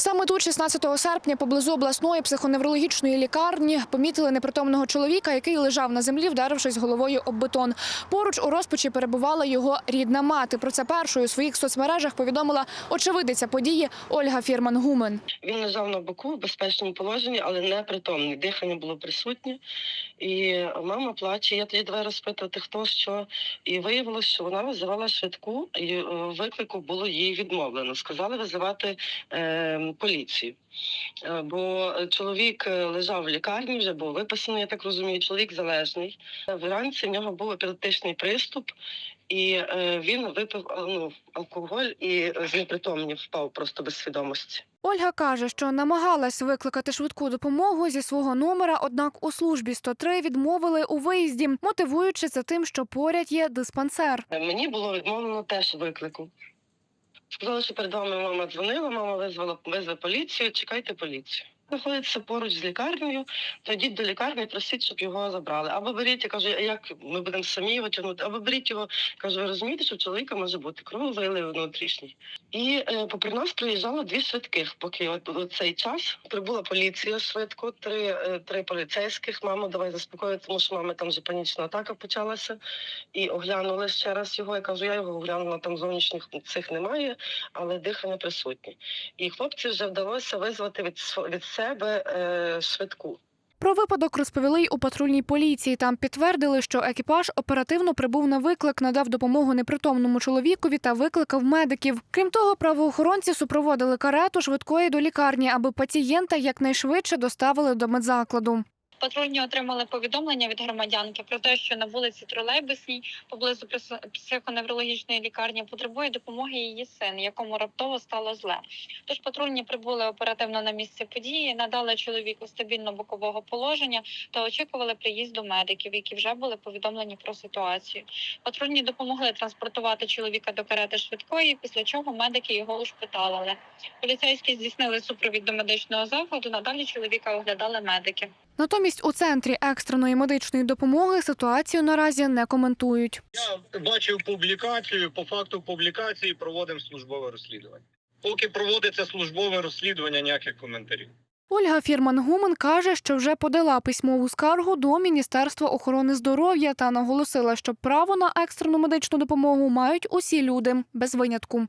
Саме тут, 16 серпня, поблизу обласної психоневрологічної лікарні, помітили непритомного чоловіка, який лежав на землі, вдарившись головою об бетон. Поруч у розпачі перебувала його рідна мати. Про це першою у своїх соцмережах повідомила очевидиця події Ольга Фірман-Гумен. Він лежав на боку в безпечному положенні, але непритомний. Дихання було присутнє. І мама плаче. Я тоді давай розпитувати, хто що. І виявилося, що вона визивала швидку, і е, виклику було їй відмовлено. Сказали визивати е, поліцію. Е, Бо чоловік е, лежав в лікарні, вже був виписаний, я так розумію, чоловік залежний. Вранці в нього був епілептичний приступ, і е, він випив е, ну, алкоголь і знепритомнів, впав просто без свідомості. Ольга каже, що намагалась викликати швидку допомогу зі свого номера, однак у службі 103 відмовили у виїзді, мотивуючи це тим, що поряд є диспансер. Е, Мені було відмовлено теж виклику. Сказали, що перед вами мама дзвонила, мама визвала визве поліцію, чекайте поліцію. Знаходиться поруч з лікарнею, то йдіть до лікарні, просіть, щоб його забрали. Або беріть, я кажу, як ми будемо самі його тягнути, або беріть його. Кажу, ви розумієте, що в чоловіка може бути крововилив внутрішній. І е, попри нас приїжджало дві швидких, поки от, у цей час прибула поліція швидко, три, е, три поліцейських. Мамо, давай заспокоїти, тому що мами там вже панічна атака почалася. І оглянули ще раз його. Я кажу, я його оглянула, там зовнішніх цих немає, але дихання присутнє. І хлопці вже вдалося визвати від, від себе е, швидку. Про випадок розповіли й у патрульній поліції. Там підтвердили, що екіпаж оперативно прибув на виклик, надав допомогу непритомному чоловікові та викликав медиків. Крім того, правоохоронці супроводили карету швидкої до лікарні, аби пацієнта якнайшвидше доставили до медзакладу. Патрульні отримали повідомлення від громадянки про те, що на вулиці Тролейбусній поблизу психоневрологічної лікарні потребує допомоги її син, якому раптово стало зле. Тож патрульні прибули оперативно на місце події, надали чоловіку стабільно бокового положення та очікували приїзду медиків, які вже були повідомлені про ситуацію. Патрульні допомогли транспортувати чоловіка до карети швидкої, після чого медики його ушпиталили. Поліцейські здійснили супровід до медичного закладу. Надалі чоловіка оглядали медики. Натомість у центрі екстреної медичної допомоги ситуацію наразі не коментують. Я бачив публікацію. По факту публікації проводимо службове розслідування. Поки проводиться службове розслідування, ніяких коментарів. Ольга Фірман-Гумен каже, що вже подала письмову скаргу до Міністерства охорони здоров'я та наголосила, що право на екстрену медичну допомогу мають усі люди без винятку.